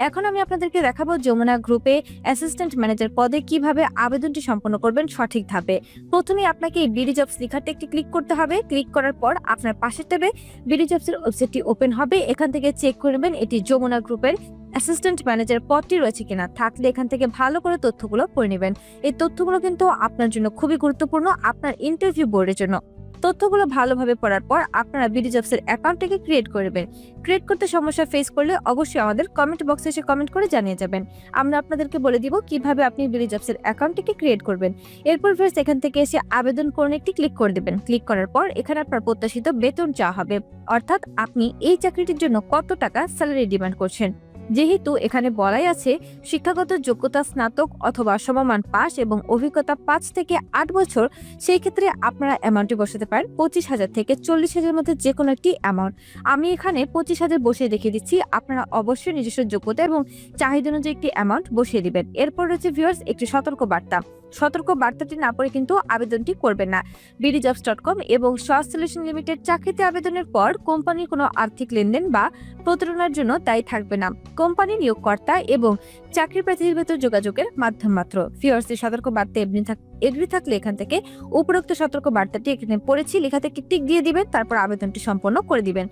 এখন আমি আপনাদেরকে দেখাবো যমুনা গ্রুপে অ্যাসিস্ট্যান্ট ম্যানেজার পদে কীভাবে আবেদনটি সম্পন্ন করবেন সঠিক ধাপে। প্রথমে আপনাকে এই বিডি জবস লেখাতে একটি ক্লিক করতে হবে। ক্লিক করার পর আপনার পাশের ট্যাবে বিডি জবসের ওয়েবসাইটটি ওপেন হবে। এখান থেকে চেক করবেন এটি যমুনা গ্রুপের অ্যাসিস্ট্যান্ট ম্যানেজার পদটি রয়েছে কিনা। থাকলে এখান থেকে ভালো করে তথ্যগুলো পড়ে নেবেন। এই তথ্যগুলো কিন্তু আপনার জন্য খুবই গুরুত্বপূর্ণ, আপনার ইন্টারভিউ বোর্ডের জন্য। তথ্যগুলো ভালোভাবে পড়ার পর আপনারা বিডি জবসের অ্যাকাউন্টটাকে ক্রিয়েট করবেন ক্রিয়েট করতে সমস্যা ফেস করলে অবশ্যই আমাদের কমেন্ট বক্সে এসে কমেন্ট করে জানিয়ে যাবেন। আমরা আপনাদেরকে বলে দিব কীভাবে আপনি বিডি জবসের অ্যাকাউন্টটিকে ক্রিয়েট করবেন। এরপর ফেরস এখান থেকে এসে আবেদন করুন একটি ক্লিক করে দেবেন। ক্লিক করার পর এখানে আপনার প্রত্যাশিত বেতন চাওয়া হবে। অর্থাৎ আপনি এই চাকরিটির জন্য কত টাকা স্যালারি ডিমান্ড করছেন। যেহেতু এখানে বলাই আছে, শিক্ষাগত যোগ্যতা স্নাতক অথবা সমমান পাস এবং অভিজ্ঞতা পাঁচ থেকে আট বছর, সেই ক্ষেত্রে আপনারা অ্যামাউন্টটি বসাতে পারেন পঁচিশ হাজার থেকে চল্লিশ হাজারের মধ্যে যে কোনো একটি অ্যামাউন্ট আমি এখানে পঁচিশ হাজার বসিয়ে দেখিয়ে দিচ্ছি, আপনারা অবশ্যই নিজস্ব যোগ্যতা এবং চাহিদা অনুযায়ী একটি অ্যামাউন্ট বসিয়ে দিবেন। এরপর রয়েছে ভিউয়ার্স একটি সতর্ক বার্তা। সতর্ক বার্তাটি না পড়ে কিন্তু আবেদনটি করবেন না। বিডি জবস ডট কম এবং সলিউশন লিমিটেড চাকরিতে আবেদনের পর কোম্পানির কোনো আর্থিক লেনদেন বা প্রতারণার জন্য দায়ী থাকবে না। কোম্পানি নিয়োগকর্তা এবং চাকরি প্রার্থীদের ভেতর যোগাযোগের মাধ্যম মাত্র। ফিওর্সের সতর্ক বার্তা এমনি থাক এগ্রি থাকলে এখান থেকে উপরোক্ত সতর্ক বার্তাটি এখানে পড়েছি। লেখাতে একটি টিক দিয়ে দিবেন, তারপর আবেদনটি সম্পন্ন করে দিবেন।